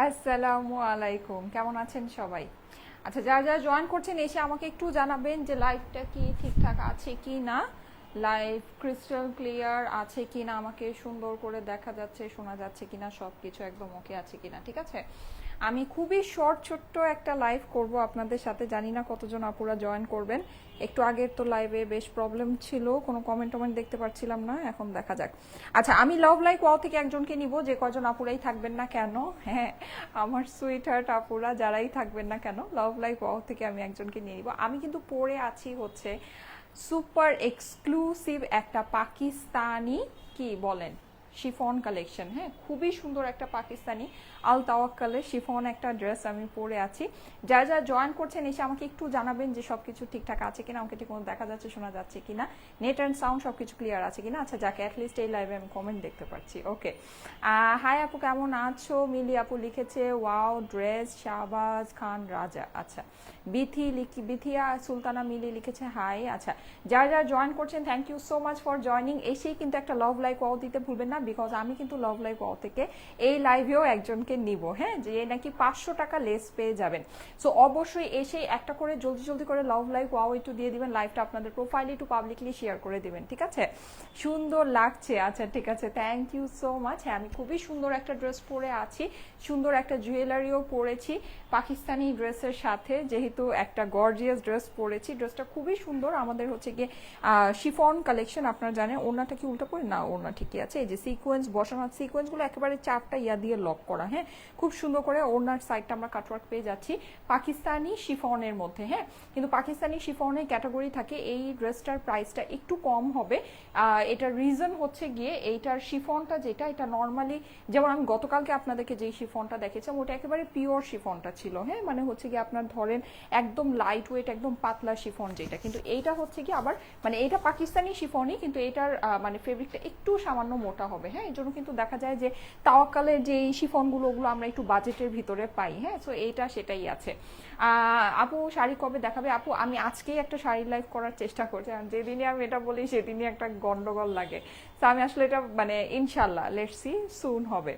আসসালামু আলাইকুম। কেমন আছেন সবাই? আচ্ছা যারা যারা জয়েন করছেন, এসে আমাকে একটু জানাবেন যে লাইভটা কি ঠিকঠাক আছে কি না? লাইভ ক্রিস্টাল ক্লিয়ার আছে কি না? আমাকে সুন্দর করে দেখা যাচ্ছে, শোনা যাচ্ছে কি না? সব কিছু একদম ওকে আছে কি না? ঠিক আছে? আমি খুবই শর্ট ছোট্ট একটা লাইভ করব আপনাদের সাথে। জানি না কতজন আপুরা জয়েন করবেন। একটু আগের তো লাইভে বেশ প্রবলেম ছিল, কোনো কমেন্ট টমেন্ট দেখতে পাচ্ছিলাম না, এখন দেখা যাক। আচ্ছা আমি লাভ লাইক ওয়াও থেকে একজনকে নিব, যে কজন আপুরাই থাকবেন না কেন? হ্যাঁ আমার সুইট হার্ট আপুরা, যারাই থাকবেন না কেন লাভ লাইক ওয়াও থেকে আমি একজনকে নিয়ে নিব। আমি কিন্তু পড়ে আছি হচ্ছে সুপার এক্সক্লুসিভ একটা পাকিস্তানি, কি বলেন? শিফন কালেকশন হ্যাঁ? খুবই সুন্দর একটা পাকিস্তানি আল তাওয়াক্কালের শিফন একটা ড্রেস আমি পরে আছি। যারা যারা জয়েন করছেন, এসে আমাকে একটু জানাবেন যে সবকিছু ঠিকঠাক আছে কিনা, আমাকে ঠিক মতো দেখা যাচ্ছে, শোনা যাচ্ছে কিনা। নেট অ্যান্ড সাউন্ড সবকিছু ক্লিয়ার আছে কিনা? আচ্ছা যাকে অ্যাটলিস্ট এই লাইভে আমি কমেন্ট দেখতে পাচ্ছি ওকে হাই আপু, কেমন আছো? মিলি আপু লিখেছে ওয়াও ড্রেস শাহবাজ খান, রাজা। আচ্ছা বিথি লিখি, বিথিয়া সুলতানা মিলি লিখেছে হাই আচ্ছা যারা যারা জয়েন করছেন thank you so much for joining এসেই কিন্তু একটা লাভ লাইক ওয়াও দিতে ভুলবেন না। বিকজ আমি কিন্তু লভ লাইক ওয়াও থেকে এই লাইভেও একজনকে নিব হ্যাঁ? যে নাকি পাঁচশো টাকা লেস পেয়ে যাবেন। সো অবশ্যই এসে একটা করে জলদি জলদি করে লাভ লাইক ওয়াও একটু দিয়ে দিবেন লাইভটা আপনাদের প্রোফাইলে একটু পাবলিকলি শেয়ার করে দিবেন, ঠিক আছে? সুন্দর লাগছে আচ্ছা ঠিক আছে থ্যাংক ইউ সো মাচ হ্যাঁ আমি খুবই সুন্দর একটা ড্রেস পরে আছি, সুন্দর একটা জুয়েলারিও পরেছি, পাকিস্তানি ড্রেসের সাথে, যেহেতু একটা গর্জিয়াস ড্রেস পরেছি। ড্রেসটা খুবই সুন্দর, আমাদের হচ্ছে গিয়ে শিফন কালেকশন আপনারা জানেন ওনাটা কি উল্টা পরে না ওনা ঠিকই আছে, এই যে সিকোয়েন্স বসানো সিকোয়েন্সগুলো একেবারে চারটা ইয়া দিয়ে লক করা হ্যাঁ? খুব সুন্দর করে ওনার সাইডটা আমরা কাটওয়ার্ক পেয়ে যাচ্ছি পাকিস্তানি শিফনের মধ্যে হ্যাঁ? কিন্তু পাকিস্তানি শিফনের ক্যাটাগরি থাকে এই ড্রেসটার প্রাইসটা একটু কম হবে। এটার রিজন হচ্ছে গিয়ে এইটার শিফনটা যেটা, এটা নর্মালি যেমন আমি গতকালকে আপনাদেরকে যেই শিফনটা দেখেছিলাম, ওটা একেবারে পিওর শিফনটা ছিল হ্যাঁ? মানে হচ্ছে গিয়ে আপনার ধরেন একদম লাইট ওয়েট একদম পাতলা শিফন যেটা। কিন্তু এইটা হচ্ছে কি আবার মানে এটা পাকিস্তানি শিফনই, কিন্তু এটার মানে ফেব্রিকটা একটু সামান্য মোটা হবে। হ্যাঁ এই জন্য কিন্তু দেখা যায় যে তাওয়াক্কালের যে শিফনগুলো, ওগুলো আমরা একটু বাজেটের ভিতরে পাই। হ্যাঁ সো এইটা সেটাই আছে। আপু, শাড়ি কবে দেখাবে? আপু, আমি আজকেই একটা শাড়ি লাইভ করার চেষ্টা করছি। আর যেদিনই আমি এটা বলি, সেদিনই একটা গন্ডগোল লাগে। তো আমি আসলে এটা মানে ইনশাল্লাহ লেটসি সুন হবে।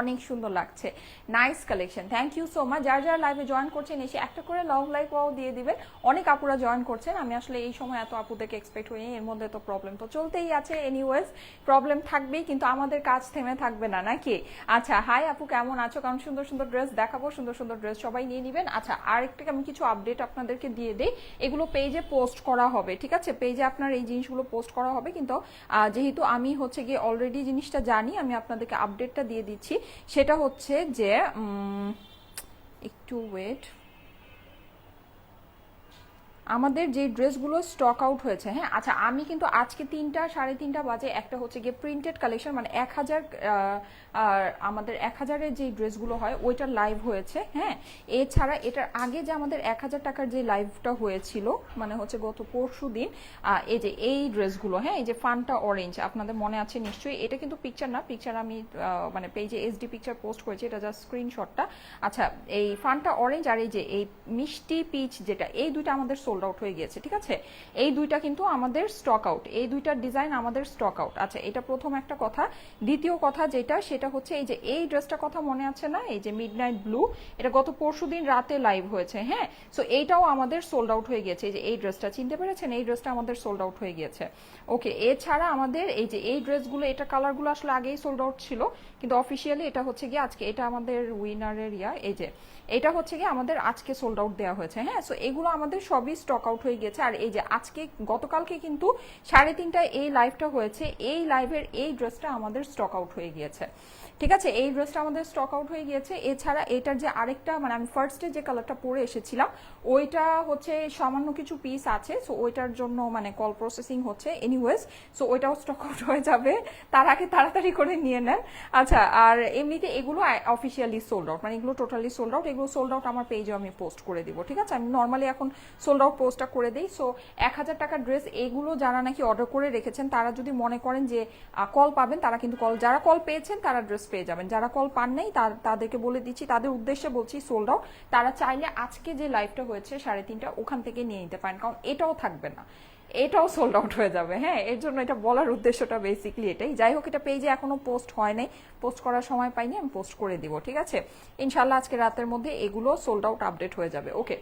অনেক সুন্দর লাগছে। Nice collection thank you so much যারা যারা লাইভে জয়েন করছেন, এসে একটা করে লভ লাইক ওয়াও দিয়ে দিবেন। অনেক আপুরা জয়েন করছেন। আমি আসলে এই সময় এত আপুদেরকে এক্সপেক্ট হইনি, এর মধ্যে তো প্রবলেম তো চলতেই আছে। এনিওয়েজ প্রবলেম থাকবেই, কিন্তু আমাদের কাজ থেমে থাকবে না, নাকি? আচ্ছা হাই আপু, কেমন আছো? কারণ সুন্দর সুন্দর ড্রেস দেখাবো, সুন্দর সুন্দর ড্রেস সবাই নিয়ে নেবেন। আচ্ছা আরেকটা আমি কিছু আপডেট আপনাদেরকে দিয়ে দিই। এগুলো পেজে পোস্ট করা হবে, ঠিক আছে? পেজে আপনার এই জিনিসগুলো পোস্ট করা হবে, কিন্তু যেহেতু আমি হচ্ছে গিয়ে অলরেডি জিনিসটা জানি, আমি আপনাদেরকে আপডেটটা দিয়ে দিচ্ছি। সেটা হচ্ছে যে একটু ওয়েট আমাদের যে ড্রেসগুলো স্টক আউট হয়েছে হ্যাঁ? আচ্ছা আমি কিন্তু আজকে তিনটা, সাড়ে তিনটা বাজে একটা হচ্ছে গিয়ে প্রিন্টেড কালেকশন মানে এক হাজার আমাদের এক হাজারের যে ড্রেসগুলো হয় ওইটার লাইভ হয়েছে হ্যাঁ? এছাড়া এটার আগে যে আমাদের এক হাজার টাকার যে লাইভটা হয়েছিল মানে হচ্ছে গত পরশু দিন এই যে এই ড্রেসগুলো হ্যাঁ? এই যে ফানটা অরেঞ্জ আপনাদের মনে আছে নিশ্চয়ই? এটা কিন্তু পিকচার না পিকচার আমি মানে পেজে এসডি পিকচার পোস্ট করেছি, এটা জাস্ট স্ক্রিনশটটা আচ্ছা এই ফানটা অরেঞ্জ আর এই যে এই মিষ্টি পিচ যেটা, এই দুইটা আমাদের সোল্ড আউট হয়ে গিয়েছে, ঠিক আছে? এই দুইটা কিন্তু আমাদের স্টক আউট এই দুইটার ডিজাইন আমাদের স্টক আউট আচ্ছা এটা প্রথম একটা কথা। দ্বিতীয় কথা যেটা, সেটা হচ্ছে এই যে, এই ড্রেসটা কথা মনে আছে না? এই যে মিড নাইট ব্লু এটা গত পরশু দিন রাতে লাইভ হয়েছে হ্যাঁ? সো এইটাও আমাদের সোল্ড আউট হয়ে গিয়েছে। এই যে, এই ড্রেসটা চিনতে পেরেছেন? এই ড্রেসটা আমাদের সোল্ড আউট হয়ে গিয়েছে। ওকে এছাড়া আমাদের এই যে, এই ড্রেসগুলো এটা কালারগুলো আসলে আগেই সোল্ড আউট ছিল। কিন্তু অফিসিয়ালি এটা হচ্ছে গিয়ে আজকে, এটা আমাদের উইনারের ইয়া, এই যে এটা হচ্ছে কি আমাদের আজকে সোল্ড আউট দেওয়া হয়েছে হ্যাঁ? সো এগুলো আমাদের সবই স্টক আউট হয়ে গেছে। আর এই যে আজকে, গতকালকে কিন্তু সাড়ে তিনটায় এই লাইভটা হয়েছে, এই লাইভের এই ড্রেসটা আমাদের স্টক আউট হয়ে গিয়েছে। ঠিক আছে? এই ড্রেসটা আমাদের স্টক আউট হয়ে গিয়েছে। এছাড়া এটার যে আরেকটা মানে আমি ফার্স্টে যে কালারটা পরে এসেছিলাম, ওইটা হচ্ছে সামান্য কিছু পিস আছে সো ওইটার জন্য মানে কল প্রসেসিং হচ্ছে। এনিওয়েজ সো ওইটাও স্টক আউট হয়ে যাবে। তার আগে তাড়াতাড়ি করে নিয়ে নেন। আচ্ছা আর এমনিতে এগুলো অফিসিয়ালি সোল্ড আউট মানে এগুলো টোটালি সোল্ড আউট এগুলো সোল্ড আউট আমার পেজে আমি পোস্ট করে দিব, ঠিক আছে? আমি নর্মালি এখন সোল্ড আউট পোস্টটা করে দিই। সো এক হাজার টাকার ড্রেস এগুলো যারা নাকি অর্ডার করে রেখেছেন, তারা যদি মনে করেন যে কল পাবেন, তারা কিন্তু কল যারা কল পেয়েছেন, তারা ড্রেস পেয়ে যাবেন। যারা কল পান নাই তাদেরকে বলে দিচ্ছি, তাদের উদ্দেশ্যে বলছি সোল্ড আউট তারা চাইলে আজকে যে লাইভটা হয়েছে সাড়ে তিনটা, ওখান থেকে নিয়ে নিতে পারেন, কারণ এটাও থাকবে না। এটাও সোল্ড আউট হয়ে যাবে হ্যাঁ? এর জন্য এটা বলার উদ্দেশ্যটা বেসিকলি এটাই। যাই হোক, এটা পেজে এখনও পোস্ট হয় নাই। পোস্ট করার সময় পাইনি, আমি পোস্ট করে দিব, ঠিক আছে? ইনশাল্লাহ আজকে রাতের মধ্যে এগুলো সোল্ড আউট আপডেট হয়ে যাবে। ওকে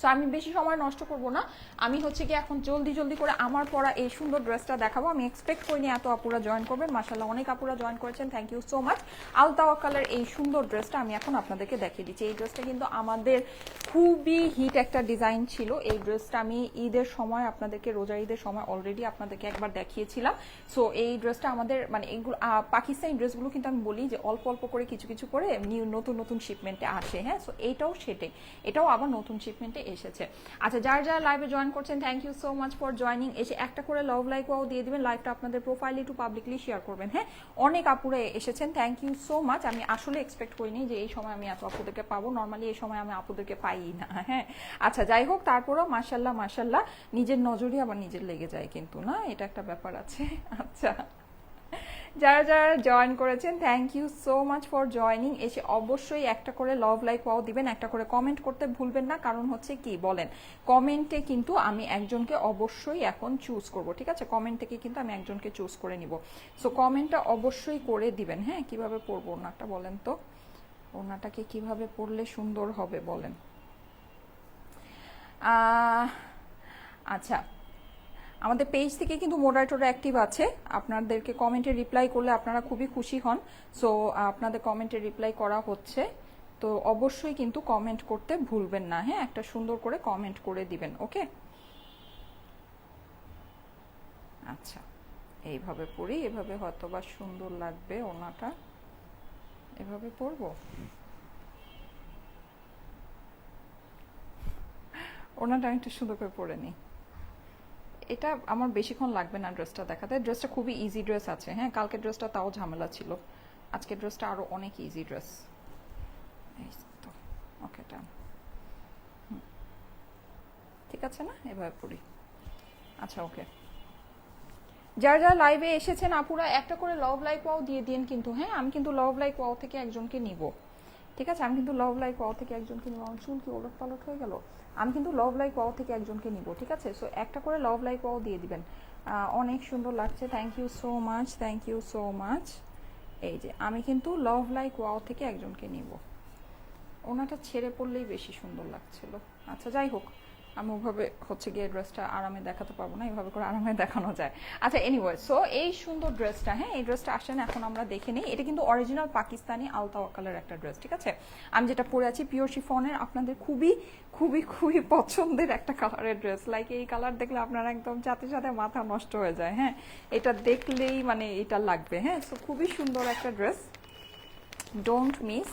সো আমি বেশি সময় নষ্ট করব না। আমি হচ্ছে কি এখন জলদি জলদি করে আমার পরা এই সুন্দর ড্রেসটা দেখাবো। আমি এক্সপেক্ট করিনি এত আপুরা জয়েন করবেন। মাসাল্লাহ অনেক আপুরা জয়েন করেছেন। থ্যাংক ইউ সো মাচ আলতাওয়া কালার এই সুন্দর ড্রেসটা আমি এখন আপনাদেরকে দেখিয়ে দিচ্ছি। এই ড্রেসটা কিন্তু আমাদের খুবই হিট একটা ডিজাইন ছিল। এই ড্রেসটা আমি ঈদের সময় আপনাদেরকে রোজা ঈদের সময় অলরেডি আপনাদেরকে একবার দেখিয়েছিলাম। সো এই ড্রেসটা আমাদের মানে এইগুলো পাকিস্তানি ড্রেসগুলো কিন্তু আমি বলি যে অল্প অল্প করে কিছু কিছু করে নিউ নতুন নতুন শিপমেন্টে আসে হ্যাঁ? সো এইটাও সেটাই। এটাও আবার নতুন শিপমেন্টে এসেছে। আচ্ছা যার যারা লাইভে জয়েন করছেন thank you so much for joining এসে একটা করে লাভ লাইক ওয়াও দিয়ে দিবেন লাইভটা আপনাদের প্রোফাইলে একটু পাবলিকলি শেয়ার করবেন হ্যাঁ? অনেক আপুরে এসেছেন থ্যাংক ইউ সো মাচ আমি আসলে এক্সপেক্ট করিনি যে এই সময় আমি এত আপুদেরকে পাবো। নর্মালি এই সময় আমি আপুদেরকে পাই না হ্যাঁ। আচ্ছা যাই হোক, তারপরও মাসাল্লাহ মাসাল্লাহ নিজের নজরই আবার নিজের লেগে যায় কিন্তু, না? এটা একটা ব্যাপার আছে। আচ্ছা। যারা যারা জয়েন করেছেন thank you so much for joining এসে অবশ্যই একটা করে লভ লাইক ওয়াও দিবেন, একটা করে কমেন্ট করতে ভুলবেন না। কারণ হচ্ছে কি, বলেন কমেন্টে কিন্তু আমি একজনকে অবশ্যই এখন চুজ করব, ঠিক আছে? কমেন্ট থেকে কিন্তু আমি একজনকে চুজ করে নিব। সো কমেন্টটা অবশ্যই করে দিবেন হ্যাঁ? কীভাবে পড়ব ওনাটা বলেন তো? ওনাটাকে কীভাবে পড়লে সুন্দর হবে বলেন? আচ্ছা। আমাদের পেজ থেকে কিন্তু মোডারেটর অ্যাক্টিভ আছে। আপনাদেরকে কমেন্টে রিপ্লাই করলে আপনারা খুবই খুশি হন। সো আপনাদের কমেন্টে রিপ্লাই করা হচ্ছে। তো অবশ্যই কিন্তু কমেন্ট করতে ভুলবেন না হ্যাঁ? একটা সুন্দর করে কমেন্ট করে দিবেন ওকে আচ্ছা। এইভাবে পড়ি, এভাবে হয়তো বা সুন্দর লাগবে ওনাটা। এভাবে পরবো আমি একটু সুন্দর করে পরে নিই। এটা আমার বেশিক্ষণ লাগবে না ড্রেসটা দেখাতে। ড্রেসটা খুবই ইজি ড্রেস আছে হ্যাঁ? কালকে ড্রেসটা তাও ঝামেলা ছিল। আজকে ড্রেসটা আরও অনেক ইজি ড্রেস। তো, ওকে ঠিক আছে না? এভাবে পড়ি আচ্ছা ওকে। যারা যারা লাইভে এসেছেন আপুরা, একটা করে লভ লাইক ওয়াও দিয়ে দিন কিন্তু হ্যাঁ? আমি কিন্তু লভ লাইক ওয়াও থেকে একজনকে নিব। ঠিক আছে, আমি কিন্তু লভ লাইক ওয়াও থেকে একজনকে নিব। আমার চুল কি ওলট পালট হয়ে গেল? আমি কিন্তু লভ লাইক ওয়াও থেকে একজনকে নিব, ঠিক আছে? সো একটা করে লভ লাইক ওয়াও দিয়ে দিবেন। অনেক সুন্দর লাগছে। Thank you so much thank you so much এই যে, আমি কিন্তু লভ লাইক ওয়াও থেকে একজনকে নিব। ওনাটা ছেড়ে পড়লেই বেশি সুন্দর লাগছিল। আচ্ছা যাই হোক। আমি ওভাবে হচ্ছে গিয়ে ড্রেসটা আরামে দেখাতে পারব না এইভাবে করে আরামে দেখানো যায়। আচ্ছা এনিওয়ে সো এই সুন্দর ড্রেসটা হ্যাঁ এই ড্রেসটা আসেন এখন আমরা দেখে নিই। এটা কিন্তু অরিজিনাল পাকিস্তানি আলতা ওয়াকালের একটা ড্রেস ঠিক আছে? আমি যেটা পরে আছি পিওর শিফনের আপনাদের খুবই খুবই খুবই পছন্দের একটা কালারের ড্রেস লাইক এই কালার দেখলে আপনারা একদম সাথে সাথে মাথা নষ্ট হয়ে যায় হ্যাঁ? এটা দেখলেই মানে এটা লাগবে হ্যাঁ? সো খুবই সুন্দর একটা ড্রেস ডোন্ট মিস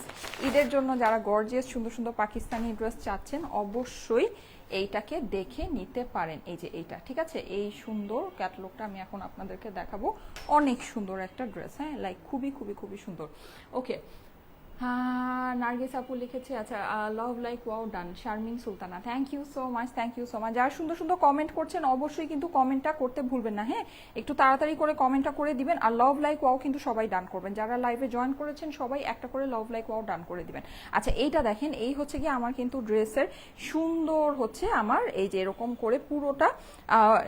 ঈদের জন্য যারা গর্জিয়াস সুন্দর সুন্দর পাকিস্তানি ড্রেস চাচ্ছেন, অবশ্যই এইটাকে দেখে নিতে পারেন। এই যে এইটা, ঠিক আছে? এই সুন্দর ক্যাটলগটা আমি এখন আপনাদেরকে দেখাবো। অনেক সুন্দর একটা ড্রেস হ্যাঁ? লাইক খুবই খুবই খুবই সুন্দর। ওকে নার্গিস আপু লিখেছে আচ্ছা love like wow done Sharmin Sultana thank you so much thank you so much যারা সুন্দর সুন্দর কমেন্ট করছেন, অবশ্যই কিন্তু কমেন্টটা করতে ভুলবেন না হ্যাঁ? একটু তাড়াতাড়ি করে কমেন্টটা করে দিবেন, আর লাভ লাইক ওয়াও কিন্তু সবাই ডান করবেন। যারা লাইভে জয়েন করেছেন, সবাই একটা করে লাভ লাইক ওয়াও ডান করে দিবেন। আচ্ছা এইটা দেখেন, এই হচ্ছে কি আমার কিন্তু ড্রেসের সুন্দর হচ্ছে আমার, এই যে এরকম করে পুরোটা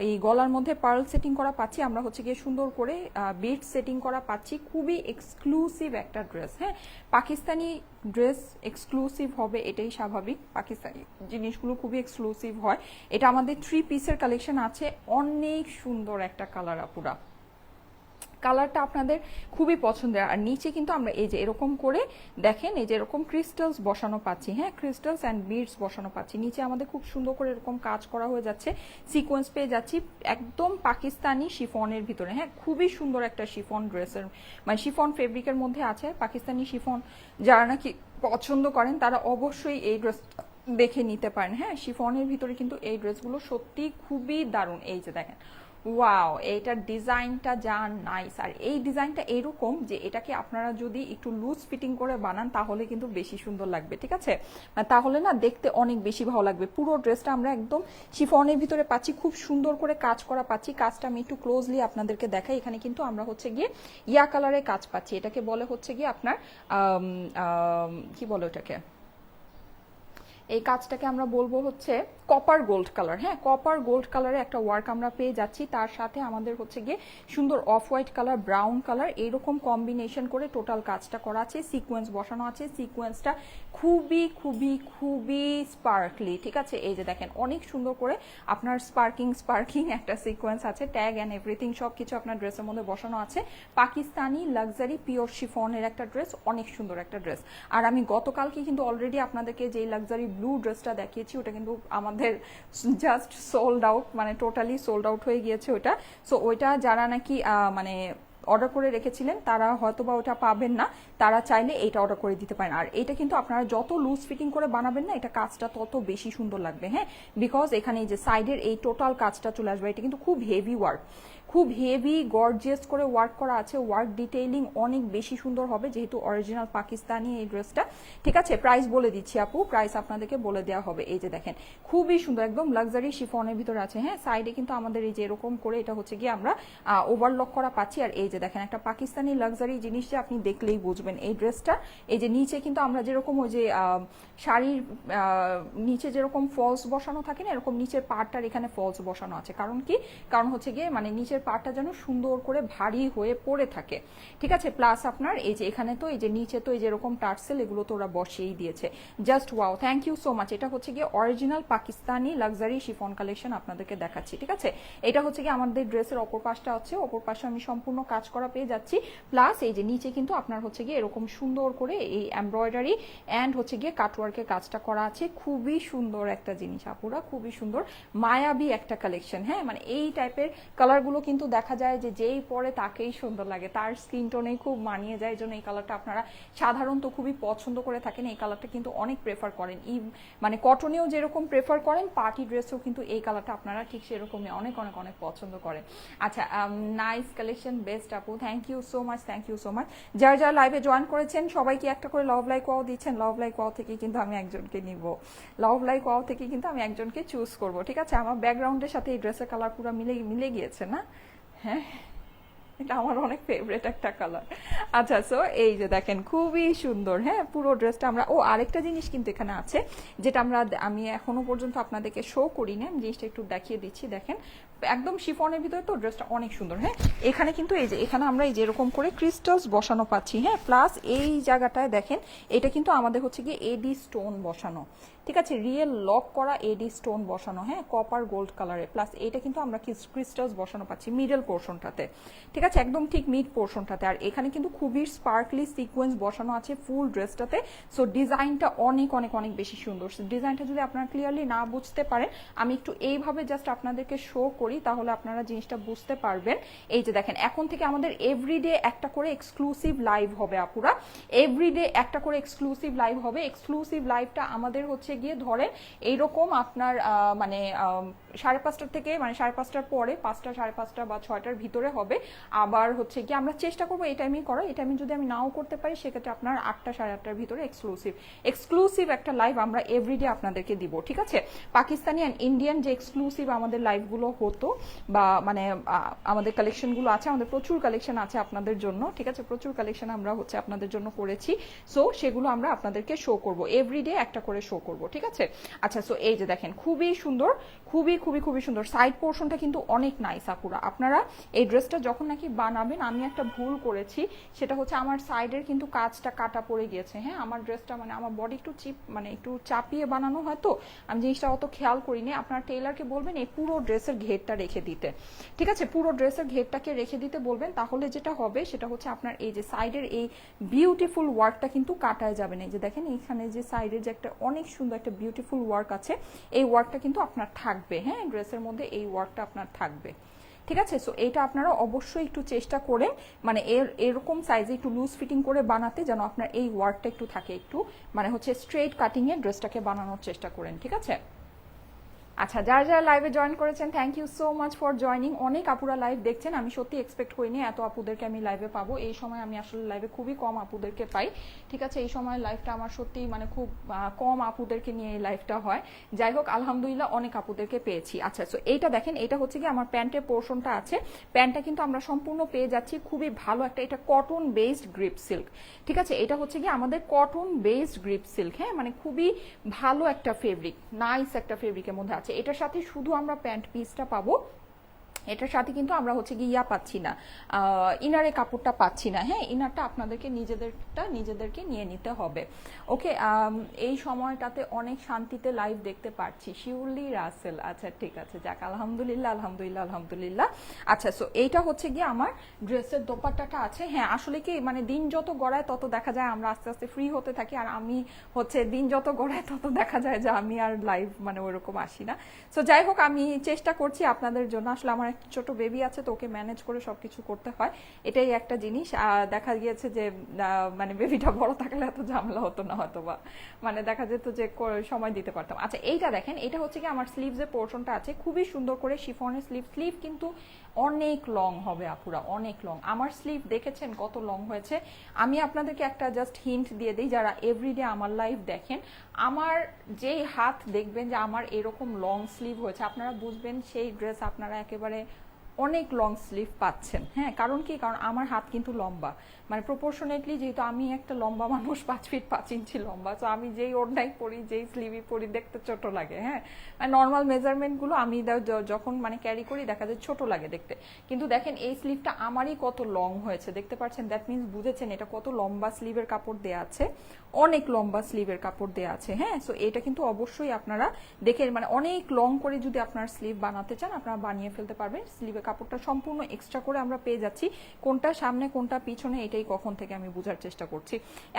এই গলার মধ্যে পার্ল সেটিং করা পাচ্ছি, আমরা হচ্ছে গিয়ে সুন্দর করে বিট সেটিং করা পাচ্ছি। খুবই এক্সক্লুসিভ একটা ড্রেস হ্যাঁ? পাকিস্তানি ড্রেস এক্সক্লুসিভ হবে, এটাই স্বাভাবিক। পাকিস্তানি জিনিসগুলো খুবই এক্সক্লুসিভ হয়। এটা আমাদের থ্রি পিসের কালেকশন আছে। অনেক সুন্দর একটা কালার আপুরা। কালারটা আপনাদের খুবই পছন্দের। আর নিচে কিন্তু আমরা এই যে এরকম করে দেখেন, এই যে এরকম ক্রিস্টালস বসানো পাচ্ছি। হ্যাঁ ক্রিস্টালস অ্যান্ড বিডস বসানো পাচ্ছি। নিচে আমাদের খুব সুন্দর করে এরকম কাজ করা হয়ে যাচ্ছে। সিকোয়েন্স পেয়ে যাচ্ছি একদম পাকিস্তানি শিফনের ভিতরে। হ্যাঁ খুবই সুন্দর একটা শিফন ড্রেসের মানে শিফন ফেব্রিকের মধ্যে আছে পাকিস্তানি শিফন। যারা নাকি পছন্দ করেন, তারা অবশ্যই এই ড্রেস দেখে নিতে পারেন। হ্যাঁ শিফনের ভিতরে কিন্তু এই ড্রেসগুলো সত্যি খুবই দারুণ। এই যে দেখেন ওয়াও এইটার ডিজাইনটা যা নাইস আর এই ডিজাইনটা এরকম যে এটাকে আপনারা যদি একটু লুজ ফিটিং করে বানান, তাহলে কিন্তু বেশি সুন্দর লাগবে, ঠিক আছে? মানে তাহলে না দেখতে অনেক বেশি ভালো লাগবে। পুরো ড্রেসটা আমরা একদম শিফনের ভিতরে পাচ্ছি, খুব সুন্দর করে কাজ করা পাচ্ছি। কাজটা আমি একটু ক্লোজলি আপনাদেরকে দেখাই। এখানে কিন্তু আমরা হচ্ছে গিয়ে ইয়া কালারের কাজ পাচ্ছি। এটাকে বলে হচ্ছে গিয়ে আপনার কি বলে ওটাকে? এই কাজটাকে আমরা বলব হচ্ছে কপার গোল্ড কালার হ্যাঁ কপার গোল্ড কালারে একটা ওয়ার্ক আমরা পেয়ে যাচ্ছি। তার সাথে আমাদের হচ্ছে গিয়ে সুন্দর off white colour brown colour এইরকম কম্বিনেশন করে টোটাল কাজটা করা আছে। সিকোয়েন্স বসানো আছে। সিকোয়েন্সটা খুবই খুবই খুবই স্পার্কলি ঠিক আছে? এই যে দেখেন, অনেক সুন্দর করে আপনার স্পার্কিং স্পার্কিং একটা সিকোয়েন্স আছে ট্যাগ অ্যান্ড এভরিথিং সব কিছু আপনার ড্রেসের মধ্যে বসানো আছে। পাকিস্তানি লাক্সারি পিওর শিফনের একটা ড্রেস অনেক সুন্দর একটা ড্রেস আর আমি গতকালকে কিন্তু অলরেডি আপনাদেরকে যেই লাক্সারি ব্লু ড্রেসটা দেখিয়েছি, ওটা কিন্তু আমাদের জাস্ট সোল্ড আউট মানে টোটালি সোল্ড আউট হয়ে গিয়েছে ওটা। সো ওইটা যারা নাকি মানে অর্ডার করে রেখেছিলেন, তারা হয়তো বা ওটা পাবেন না, তারা চাইলে এটা অর্ডার করে দিতে পারেন। আর এটা কিন্তু আপনারা যত লুজ ফিটিং করে বানাবেন না, এটা কাজটা তত বেশি সুন্দর লাগবে হ্যাঁ? বিকজ এখানে যে সাইডের এই টোটাল কাজটা চলে আসবে, এটা কিন্তু খুব হেভি ওয়ার্ক খুব হেভি গর্জিয়াস করে ওয়ার্ক করা আছে। ওয়ার্ক ডিটেইলিং অনেক বেশি সুন্দর হবে, যেহেতু অরিজিনাল পাকিস্তানি এই ড্রেসটা ঠিক আছে প্রাইস বলে দিচ্ছি আপু প্রাইস আপনাদেরকে বলে দেওয়া হবে। এই যে দেখেন, খুবই সুন্দর, একদম লাক্সারি শিফনের ভিতরে আছে হ্যাঁ? সাইডে কিন্তু আমাদের এই যে এরকম করে এটা হচ্ছে গিয়ে আমরা ওভারলক করা পাচ্ছি। আর এই যে দেখেন একটা পাকিস্তানি লাক্সারি জিনিস যে আপনি দেখলেই বুঝবেন। এই ড্রেসটা এই যে নিচে কিন্তু আমরা যেরকম ওই যে শাড়ির নিচে যেরকম ফলস বসানো থাকে না, এরকম নিচের পার্টটার এখানে ফলস বসানো আছে। কারণ কি? কারণ হচ্ছে গিয়ে মানে নিচের পার্টটা যেন সুন্দর করে ভারী হয়ে পড়ে থাকে। ঠিক আছে? প্লাস আপনার এই যে এখানে তো, এই যে নিচে তো এই যে এরকম টার্সেল, এগুলো তো ওরা বসিয়েই দিয়েছে। Just wow thank you so much এটা হচ্ছে গিয়ে original Pakistani luxury chiffon collection আপনাদেরকে দেখাচ্ছি। ঠিক আছে? এটা হচ্ছে গিয়ে আমাদের ড্রেসের অপর পাশটা হচ্ছে অপর পাশে আমি সম্পূর্ণ কাজ করা পেয়ে যাচ্ছি। প্লাস এই যে নিচে কিন্তু আপনার হচ্ছে গিয়ে এরকম সুন্দর করে এই এমব্রয়ডারি অ্যান্ড হচ্ছে গিয়ে কাটওয়ার্কের কাজটা করা আছে। খুবই সুন্দর একটা জিনিস আপুরা, খুবই সুন্দর। মায়াবী একটা কালেকশন হ্যাঁ? মানে এই টাইপের কালারগুলো কিন্তু দেখা যায় যে যেই পরে তাকেই সুন্দর লাগে। তার স্কিন টোনে খুব মানিয়ে যায় জন্য এই কালারটা আপনারা সাধারণত খুবই পছন্দ করে থাকেন। এই কালারটা কিন্তু অনেক প্রেফার করেন। ই মানে কটনেও যেরকম প্রেফার করেন পার্টি ড্রেসেও কিন্তু এই কালারটা আপনারা ঠিক সেরকমই অনেক অনেক অনেক পছন্দ করেন। আচ্ছা নাইস কালেকশন বেস্ট আপু thank you so much thank you so much যারা যারা লাইভে জয়েন করেছেন, সবাইকে একটা করে লভ লাইক ওয়াও দিচ্ছেন। লভ লাইক ওয়াও থেকে কিন্তু আমি একজনকে নিব। লভ লাইক ওয়াও থেকে কিন্তু আমি একজনকে চুজ করব, ঠিক আছে? আমার ব্যাকগ্রাউন্ডের সাথে এই ড্রেসের কালার পুরো মিলে মিলে গিয়েছে না? হ্যাঁ? এটা আমার অনেক ফেভারিট একটা কালার আচ্ছা সো এই যে দেখেন, খুবই সুন্দর হ্যাঁ? পুরো ড্রেসটা আমরা, ও, আরেকটা জিনিস কিন্তু এখানে আছে, যেটা আমরা, আমি এখনও পর্যন্ত আপনাদেরকে শো করি না জিনিসটা একটু দেখিয়ে দিচ্ছি, দেখেন। একদম শিফনের ভিতরে তো ড্রেসটা অনেক সুন্দর হ্যাঁ? এখানে কিন্তু এই যে, এখানে আমরা এই যে এরকম করে ক্রিস্টালস বসানো পাচ্ছি হ্যাঁ? প্লাস এই জায়গাটায় দেখেন, এটা কিন্তু আমাদের হচ্ছে গিয়ে এডি স্টোন বসানো। ঠিক আছে রিয়েল লক করা এডি স্টোন বসানো হ্যাঁ কপার গোল্ড কালারে প্লাস এটা কিন্তু আমরা ক্রিস্টালস বসানো পাচ্ছি মিডল পোর্শনটাতে ঠিক আছে, একদম ঠিক মিড পোর্শনটাতে আর এখানে কিন্তু খুবই স্পার্কলি সিকোয়েন্স বসানো আছে ফুল ড্রেসটাতে সো ডিজাইনটা অনেক অনেক অনেক বেশি সুন্দর। ডিজাইনটা যদি আপনারা ক্লিয়ারলি না বুঝতে পারেন, আমি একটু এইভাবে জাস্ট আপনাদেরকে শো করি, তাহলে আপনারা জিনিসটা বুঝতে পারবেন। এই যে দেখেন, এখন থেকে আমাদের এভরিডে একটা করে এক্সক্লুসিভ লাইভ হবে, আপুরা। এভরিডে একটা করে এক্সক্লুসিভ লাইভ হবে। এক্সক্লুসিভ লাইভটা আমাদের হচ্ছে গিয়ে ধরে এইরকম আপনার মানে সাড়ে পাঁচটার থেকে মানে সাড়ে পাঁচটার পরে, পাঁচটা, সাড়ে পাঁচটা বা ছয়টার ভিতরে হবে। আবার হচ্ছে কি, আমরা চেষ্টা করব এই টাইমেই করা এই টাইমে যদি আমি নাও করতে পারি, সেক্ষেত্রে আপনার আটটা, সাড়ে আটটার ভিতরে এক্সক্লুসিভ এক্সক্লুসিভ একটা লাইভ আমরা এভরিডে আপনাদেরকে দিব, ঠিক আছে? পাকিস্তানি অ্যান্ড ইন্ডিয়ান যে এক্সক্লুসিভ আমাদের লাইভগুলো হতো, বা মানে আমাদের কালেকশনগুলো আছে, আমাদের প্রচুর কালেকশন আছে আপনাদের জন্য, ঠিক আছে? প্রচুর কালেকশন আমরা হচ্ছে আপনাদের জন্য করেছি। সো সেগুলো আমরা আপনাদেরকে শো করব। এভরিডে একটা করে শো করব, ঠিক আছে? আচ্ছা সো এই যে দেখেন, খুবই সুন্দর, খুবই খুবই খুবই সুন্দর। সাইড পোর্শনটা কিন্তু অনেক নাইস আপুরা। আপনারা এই ড্রেসটা যখন নাকি বানাবেন, আমি একটা ভুল করেছি। সেটা হচ্ছে আমার সাইডের কিন্তু কাজটা কাটা পড়ে গিয়েছে। হ্যাঁ আমার ড্রেসটা মানে আমার বডি একটু চিপ মানে একটু চাপিয়ে বানানো হয়তো আমি জিনিসটা অত খেয়াল করিনি। আপনার টেলারকে বলবেন এই পুরো ড্রেসের ঘেরটা রেখে দিতে। ঠিক আছে? পুরো ড্রেসের ঘেরটাকে রেখে দিতে বলবেন। তাহলে যেটা হবে, সেটা হচ্ছে আপনার এই যে সাইডের এই বিউটিফুল ওয়ার্কটা কিন্তু কাটায় যাবে না। এই যে দেখেন এখানে যে সাইডের যে একটা অনেক সুন্দর একটা বিউটিফুল ওয়ার্ক আছে, এই ওয়ার্কটা কিন্তু আপনার থাকবে। হ্যাঁ? ড্রেসের মধ্যে এই ওয়ার্কটা আপনার থাকবে। ঠিক আছে? সো এটা আপনারা অবশ্যই একটু চেষ্টা করেন মানে এর, এরকম সাইজে একটু লুজ ফিটিং করে বানাতে যেন আপনার এই ওয়ার্কটা একটু থাকে, একটু মানে হচ্ছে স্ট্রেট কাটিং এ ড্রেসটাকে বানানোর চেষ্টা করেন, ঠিক আছে? আচ্ছা যারা যারা লাইভে জয়েন করেছেন thank you so much for joining অনেক আপুরা লাইভ দেখছেন, আমি সত্যি এক্সপেক্ট করিনি এত আপুদেরকে আমি লাইভে পাবো। এই সময় আমি আসলে লাইভে খুবই কম আপুদেরকে পাই। ঠিক আছে, এই সময় লাইভটা আমার সত্যি মানে খুব কম আপুদেরকে নিয়ে এই লাইভটা হয়। যাই হোক, আলহামদুলিল্লাহ অনেক আপুদেরকে পেয়েছি। আচ্ছা সো এইটা দেখেন, এটা হচ্ছে কি আমার প্যান্টের পোর্শনটা আছে। প্যান্টটা কিন্তু আমরা সম্পূর্ণ পেয়ে যাচ্ছি খুবই ভালো একটা, এটা কটন বেসড গ্রিপ সিল্ক ঠিক আছে, এটা হচ্ছে কি আমাদের কটন বেসড গ্রিপ সিল্ক হ্যাঁ? মানে খুবই ভালো একটা ফেব্রিক নাইস একটা ফেব্রিকের মধ্যে আছে। এটার সাথে শুধু আমরা প্যান্ট পিসটা পাবো। এটার সাথে কিন্তু আমরা হচ্ছে ইয়া পাচ্ছি না। ইনারে কাপড়টা পাচ্ছি না। হ্যাঁ ইনারটা আপনাদেরকে নিজেদেরটা নিজেদেরকে নিয়ে নিতে হবে। ওকে এই সময়টাতে অনেক শান্তিতে লাইভ দেখতে পাচ্ছি শিউলি রাসেল আচ্ছা ঠিক আছে, যাক, আলহামদুলিল্লাহ আলহামদুলিল্লাহ আলহামদুলিল্লাহ। আচ্ছা সো এইটা হচ্ছে গিয়ে আমার ড্রেসের দোপাট্টাটা আছে। হ্যাঁ আসলে কি মানে দিন যত গড়ায় তত দেখা যায় আমরা আস্তে আস্তে ফ্রি হতে থাকি। আর আমি হচ্ছে দিন যত গড়ায় তত দেখা যায় যে আমি আর লাইভ মানে ওইরকম আসি না। সো যাই হোক, আমি চেষ্টা করছি আপনাদের জন্য। আসলে আমার ছোট বেবি আছে, তো ওকে ম্যানেজ করে সবকিছু করতে হয়। এটাই একটা জিনিস। দেখা গিয়েছে যে মানে বেবিটা বড় থাকলে এত ঝামেলা হতো না হয়তো বা মানে দেখা যেত যে সময় দিতে পারতাম। আচ্ছা এইটা দেখেন, এটা হচ্ছে কি আমার স্লিভসের পোর্শনটা আছে। খুবই সুন্দর করে শিফনের স্লিভ স্লিভ কিন্তু অনেক লং হবে আপুরা, অনেক লং আমার স্লিভ দেখেছেন কত লং হয়েছে? আমি আপনাদেরকে একটা জাস্ট হিন্ট দিয়ে দিই, যারা এভরিডে আমার লাইফ দেখেন, আমার যেই হাত দেখবেন যে আমার এরকম লং স্লিভ হয়েছে, আপনারা বুঝবেন সেই ড্রেস আপনারা একেবারে অনেক লং স্লিভ পাচ্ছেন। হ্যাঁ কারণ কি? কারণ আমার হাত কিন্তু লম্বা। মানে প্রপোর্শনেটলি যেহেতু আমি একটা লম্বা মানুষ, পাঁচ ফিট পাঁচ ইঞ্চি লম্বা, তো আমি যেই ওড়নাই পরি, যেই স্লিভই পরি, দেখতে ছোট লাগে হ্যাঁ? মানে নর্মাল মেজারমেন্টগুলো আমি যখন মানে ক্যারি করি, দেখা যায় ছোট লাগে দেখতে। কিন্তু দেখেন, এই স্লিভটা আমারই কত লং হয়েছে, দেখতে পাচ্ছেন? দ্যাট মিনস বুঝেছেন এটা কত লম্বা স্লিভের কাপড় দেওয়া আছে। অনেক লম্বা স্লিভের কাপড় দেয়া আছে হ্যাঁ? সো এটা কিন্তু অবশ্যই আপনারা দেখে মানে অনেক লং করে যদি আপনার স্লিভ বানাতে চান, আপনারা বানিয়ে ফেলতে পারবেন। স্লিভের কাপড়টা সম্পূর্ণ এক্সট্রা করে আমরা পেয়ে যাচ্ছি। কোনটা সামনে, কোনটা পিছনে, এটাই কখন থেকে আমি বোঝার চেষ্টা করছি।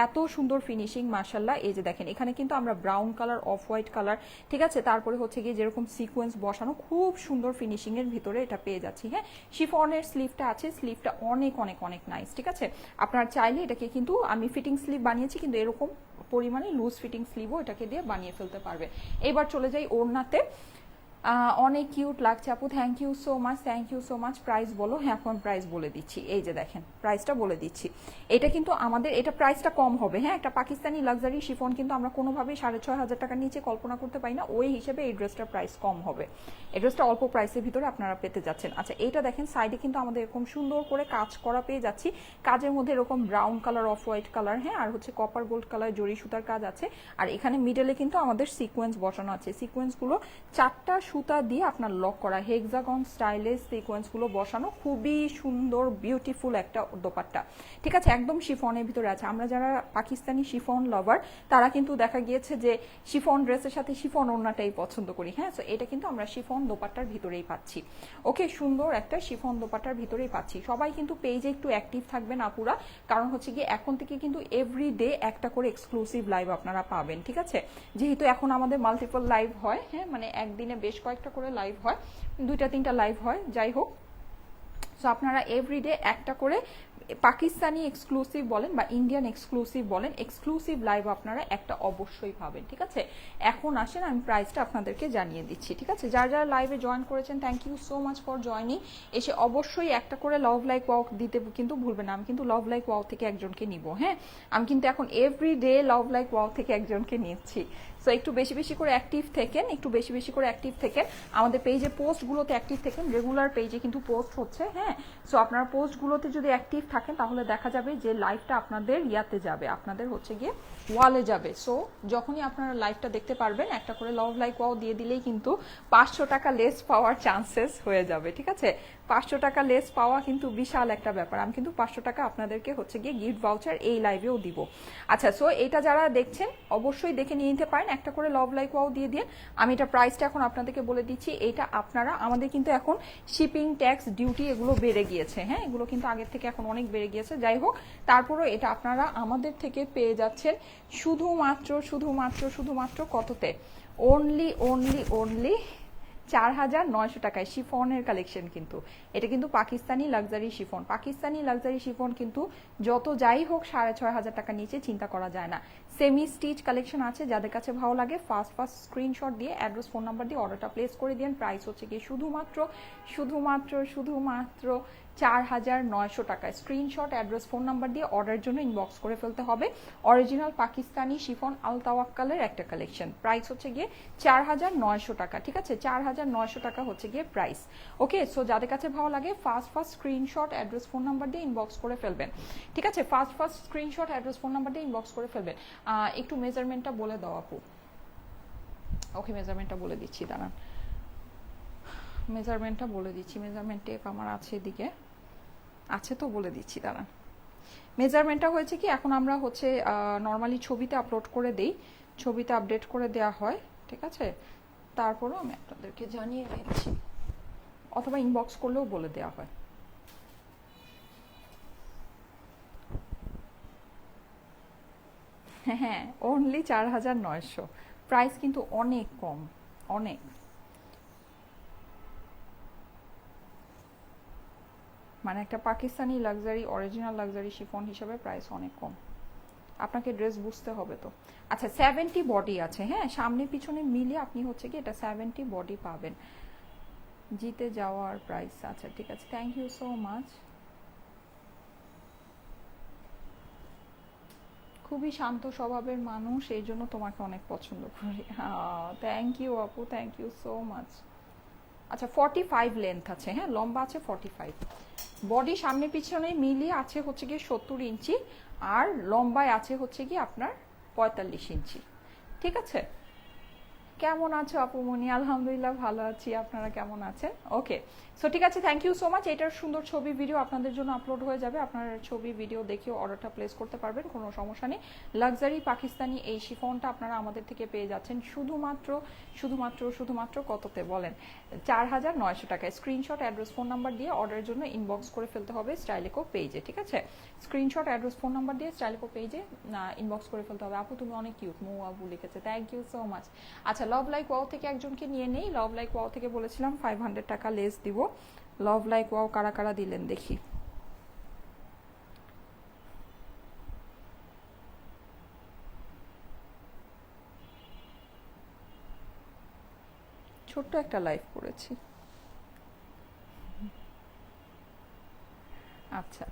এত সুন্দর ফিনিশিং মার্শাল্লাহ এই যে দেখেন, এখানে কিন্তু আমরা brown colour off white colour ঠিক আছে? তারপরে হচ্ছে গিয়ে যেরকম সিকোয়েন্স বসানো, খুব সুন্দর ফিনিশিং এর ভিতরে এটা পেয়ে যাচ্ছি হ্যাঁ? শিফনের স্লিভটা আছে স্লিভটা অনেক অনেক অনেক নাইস ঠিক আছে? আপনার চাইলে এটাকে কিন্তু, আমি ফিটিং স্লিভ বানিয়েছি, কিন্তু এরকম পরিমাণে লুজ ফিটিং স্লিভও এটাকে দিয়ে বানিয়ে ফেলতে পারবে। এবার চলে যাই ওড়নাতে। অনেক কিউট লাগছে। আপু thank you so much thank you so much price বলো হ্যাঁ এখন প্রাইস বলে দিচ্ছি। এই যে দেখেন প্রাইসটা বলে দিচ্ছি। এটা কিন্তু আমাদের, এটা প্রাইসটা কম হবে। হ্যাঁ একটা পাকিস্তানি লাক্সারি শিফন কিন্তু আমরা কোনোভাবেই সাড়ে ছয় হাজার টাকার নিচে কল্পনা করতে পারি না। ওই হিসেবে এই ড্রেসটার প্রাইস কম হবে। এই ড্রেসটা অল্প প্রাইসের ভিতরে আপনারা পেতে যাচ্ছেন। আচ্ছা এইটা দেখেন সাইডে কিন্তু আমাদের এরকম সুন্দর করে কাজ করা পেয়ে যাচ্ছি। কাজের মধ্যে এরকম brown colour off white colour হ্যাঁ আর হচ্ছে কপার গোল্ড কালার জরি সুতার কাজ আছে। আর এখানে মিডলে কিন্তু আমাদের সিকোয়েন্স বসানো আছে। সিকোয়েন্সগুলো চারটা সুতা দিয়ে আপনার লক করা। হেক্সাগন স্টাইলে সিকোয়েন্সগুলো বসানো খুবই সুন্দর বিউটিফুল একটা দোপাট্টা। ঠিক আছে, একদম শিফনের ভিতরে আছে। আমরা যারা পাকিস্তানি শিফন লাভার তারা কিন্তু দেখা গিয়েছে যে শিফন ড্রেসের সাথে শিফন ওড়নাটাই পছন্দ করি। হ্যাঁ তো এটা কিন্তু আমরা শিফন দোপাট্টার ভিতরেই পাচ্ছি। ওকে, সুন্দর একটা শিফন দোপাট্টার ভিতরেই পাচ্ছি। সবাই কিন্তু পেজে একটু অ্যাক্টিভ থাকবেন আপুরা। কারণ হচ্ছে গিয়ে এখন থেকে কিন্তু এভরি ডে একটা করে এক্সক্লুসিভ লাইভ আপনারা পাবেন। ঠিক আছে? যেহেতু এখন আমাদের মাল্টিপল লাইভ হয় হ্যাঁ মানে একদিনে বেশ কয়েকটা করে লাইভ হয়, দুইটা, তিনটা লাইভ হয়, যাই হোক। সো আপনারা এভরিডে একটা করে পাকিস্তানি এক্সক্লুসিভ বলেন বা ইন্ডিয়ান এক্সক্লুসিভ বলেন এক্সক্লুসিভ লাইভ আপনারা একটা অবশ্যই পাবেন, ঠিক আছে? এখন আসেন, আমি প্রাইসটা আপনাদেরকে জানিয়ে দিচ্ছি, ঠিক আছে? যারা যারা লাইভে জয়েন করেছেন thank you so much for joining এসে অবশ্যই একটা করে লভ লাইক ওয়াও দিতে কিন্তু ভুলবেন না, আমি কিন্তু লভ লাইক ওয়াও থেকে একজনকে নিব হ্যাঁ? আমি কিন্তু এখন every day love like wow থেকে একজনকে নিচ্ছি। সো একটু বেশি বেশি করে অ্যাক্টিভ থেকেন, একটু বেশি বেশি করে অ্যাক্টিভ থেকেন। আমাদের পেজে পোস্টগুলোতে অ্যাক্টিভ থেকেন রেগুলার পেজে কিন্তু পোস্ট হচ্ছে হ্যাঁ? সো আপনারা পোস্টগুলোতে যদি অ্যাক্টিভ থাকেন, তাহলে দেখা যাবে যে লাইভটা আপনাদের ইয়াতে যাবে, আপনাদের হচ্ছে গিয়ে ওয়ালে যাবে। সো যখনই আপনারা লাইভটা দেখতে পারবেন, একটা করে লভ লাইক ওয়াও দিয়ে দিলেই কিন্তু পাঁচশো টাকা লেস পাওয়ার চান্সেস হয়ে যাবে, ঠিক আছে? পাঁচশো টাকা লেস পাওয়া কিন্তু বিশাল একটা ব্যাপার। আমি কিন্তু পাঁচশো টাকা আপনাদেরকে হচ্ছে গিয়ে গিফট ভাউচার এই লাইভেও দিব। আচ্ছা সো এটা যারা দেখছেন, অবশ্যই দেখে নিয়ে নিতে পারেন। একটা করে লভ লাইক ওয়াও দিয়ে দিয়ে আমি এটা প্রাইসটা এখন আপনাদেরকে বলে দিচ্ছি। এটা আপনারা, আমাদের কিন্তু এখন শিপিং ট্যাক্স ডিউটি এগুলো বেড়ে গিয়েছে। হ্যাঁ এগুলো কিন্তু আগের থেকে এখন অনেক বেড়ে গিয়েছে। যাই হোক, তারপরেও এটা আপনারা আমাদের থেকে পেয়ে যাচ্ছেন শুধুমাত্র শুধুমাত্র শুধুমাত্র কততে? অনলি অনলি অনলি চার হাজার নয়শো টাকায় শিফনের কালেকশন কিন্তু। এটা কিন্তু Pakistani luxury chiffon. Pakistani luxury chiffon কিন্তু যত যাই হোক সাড়ে ছয় হাজার টাকা নিচে চিন্তা করা যায় না। সেমি স্টিচ কালেকশন আছে, যাদের কাছে ভালো লাগে ফার্স্ট ফার্স্ট স্ক্রিনশট দিয়ে অ্যাড্রেস ফোন নাম্বার দিয়ে অর্ডারটা প্লেস করে দিন প্রাইস হচ্ছে কি শুধুমাত্র শুধুমাত্র শুধুমাত্র চার হাজার নয়শো টাকায় স্ক্রিনশট অ্যাড্রেস ফোন নাম্বার দিয়ে অর্ডার জন্য ইনবক্স করে ফেলতে হবে। অরিজিনাল পাকিস্তানি শিফন আল তাওয়াক্কালের একটা কালেকশন প্রাইস হচ্ছে গিয়ে চার হাজার নয়শো টাকা, ঠিক আছে? চার হাজার নয়শো টাকা হচ্ছে গিয়ে প্রাইস ওকে সো যাদের কাছে ভালো লাগে first first screenshot address phone number দিয়ে ইনবক্স করে ফেলবেন। ঠিক আছে? First first screenshot address phone number দিয়ে ইনবক্স করে ফেলবেন। একটু মেজারমেন্টটা বলে দাও আপু। ওকে মেজারমেন্টটা বলে দিচ্ছি, দাঁড়ান। মেজারমেন্টটা বলে দিচ্ছি। মেজারমেন্ট টেপ আমার আছে এদিকে। আছে তো বলে দিচ্ছি, দাঁড়ান। মেজারমেন্টটা হয়েছে কি, এখন আমরা হচ্ছে নর্মালি ছবিতে আপলোড করে দেই, ছবিতে আপডেট করে দেয়া হয়, ঠিক আছে? তারপরেও আমি আপনাদেরকে জানিয়ে দিচ্ছি, অথবা ইনবক্স করলেও বলে দেওয়া হয়। হ্যাঁ হ্যাঁ অনলি চার হাজার নয়শো। প্রাইস কিন্তু অনেক কম, অনেক। মানে একটা Pakistani luxury original luxury chiffon হিসাবে প্রাইস অনেক কম। আপনাকে ড্রেস বুঝতে হবে তো। আচ্ছা সেভেন্টি বডি আছে হ্যাঁ? সামনে পিছনে মিলে আপনি হচ্ছে কি এটা সেভেন্টি বডি পাবেন। জিতে যাওয়ার প্রাইস আচ্ছা ঠিক আছে? থ্যাংক ইউ সো মাচ খুবই শান্ত স্বভাবের মানুষ, এই জন্য তোমাকে অনেক পছন্দ করি। থ্যাংক ইউ আপু থ্যাংক ইউ সো মাচ আচ্ছা ফর্টি ফাইভ লেন্থ আছে হ্যাঁ লম্বা আছে ফর্টি ফাইভ বডি সামনে পিছনে মিলিয়ে আছে হচ্ছে গিয়ে সত্তর ইঞ্চি, আর লম্বায় আছে হচ্ছে গিয়ে আপনার পঁয়তাল্লিশ ইঞ্চি। ঠিক আছে? কেমন আছো আপুমনি আলহামদুলিল্লাহ ভালো আছি। আপনারা কেমন আছেন? ওকে সো ঠিক আছে থ্যাংক ইউ সো মাচ এটার সুন্দর ছবি ভিডিও আপনাদের জন্য আপলোড হয়ে যাবে। আপনার ছবি ভিডিও দেখেও অর্ডারটা প্লেস করতে পারবেন, কোনো সমস্যা নেই। লাক্সারি পাকিস্তানি এই শিফনটা আপনারা আমাদের থেকে পেয়ে যাচ্ছেন শুধুমাত্র শুধুমাত্র শুধুমাত্র কততে বলেন? চার হাজার নয়শো টাকায়। স্ক্রিনশট অ্যাড্রেস ফোন নাম্বার দিয়ে অর্ডারের জন্য ইনবক্স করে ফেলতে হবে স্টাইলিকো পেজে ঠিক আছে? স্ক্রিনশট অ্যাড্রেস ফোন নাম্বার দিয়ে স্টাইলিকো পেজে ইনবক্স করে ফেলতে হবে। আপু, তুমি অনেক কিউট মৌ আবু লিখেছে। থ্যাংক ইউ সো মাচ আচ্ছা লাভ লাইক ওয়াও থেকে একজনকে নিয়ে নেই। লাভ লাইক ওয়াও থেকে বলেছিলাম ফাইভ হান্ড্রেড টাকা লেস দিব। লাভ লাইক ওয়াও কারা কারা দিলেন দেখি। ছোট্ট একটা লাইভ করেছি। আচ্ছা।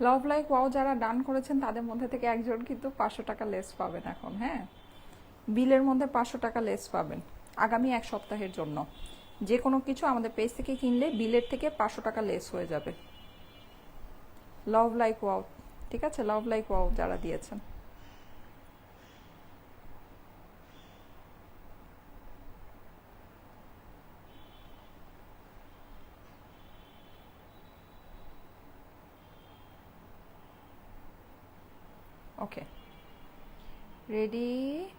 লাভ লাইক ওয়াও যারা ডান করেছেন, তাদের মধ্যে থেকে একজন কিন্তু পাঁচশো টাকা লেস পাবেন এখন হ্যাঁ? বিলের মধ্যে পাঁচশো টাকা লেস পাবেন, আগামী এক সপ্তাহের জন্য। যে কোনো কিছু আমাদের পেজ থেকে কিনলে বিলের থেকে পাঁচশো টাকা লেস হয়ে যাবে। লাভ লাইক ওয়াও ঠিক আছে? লাভ লাইক ওয়াও যারা দিয়েছেন। Okay. Ready?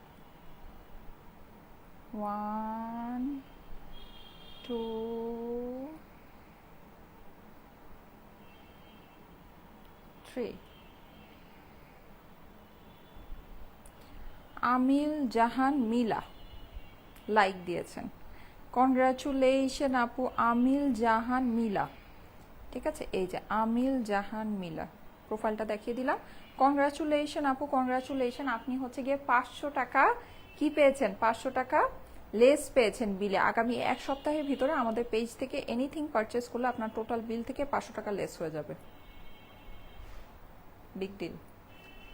One, two, three. Amil Jahan Mila like দিয়েছেন কনগ্রাচুলেশন আপু আমিল জাহান মিলা ঠিক আছে এই যে আমিল জাহান মিলা প্রোফাইলটা দেখিয়ে দিলাম কংগ্রাচুলেশন আপু কংগ্রাচুলেশন আপনি হচ্ছে গিয়ে পাঁচশো টাকা কি পেয়েছেন? পাঁচশো টাকা লেস পেয়েছেন বিলে। আগামী এক সপ্তাহের ভিতরে আমাদের পেজ থেকে এনিথিং পারচেস করলে আপনার টোটাল বিল থেকে পাঁচশো টাকা লেস হয়ে যাবে। বিগ ডিল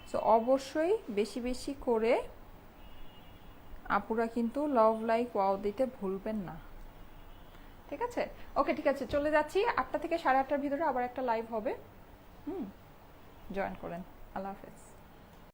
সো অবশ্যই বেশি বেশি করে আপুরা কিন্তু লাভ লাইক ওয়াও দিতে ভুলবেন না। ঠিক আছে? ওকে ঠিক আছে, চলে যাচ্ছি। আটটা থেকে সাড়ে আটটার ভিতরে আবার একটা লাইভ হবে। হুম জয়েন করেন। আল্লাহ হাফেজ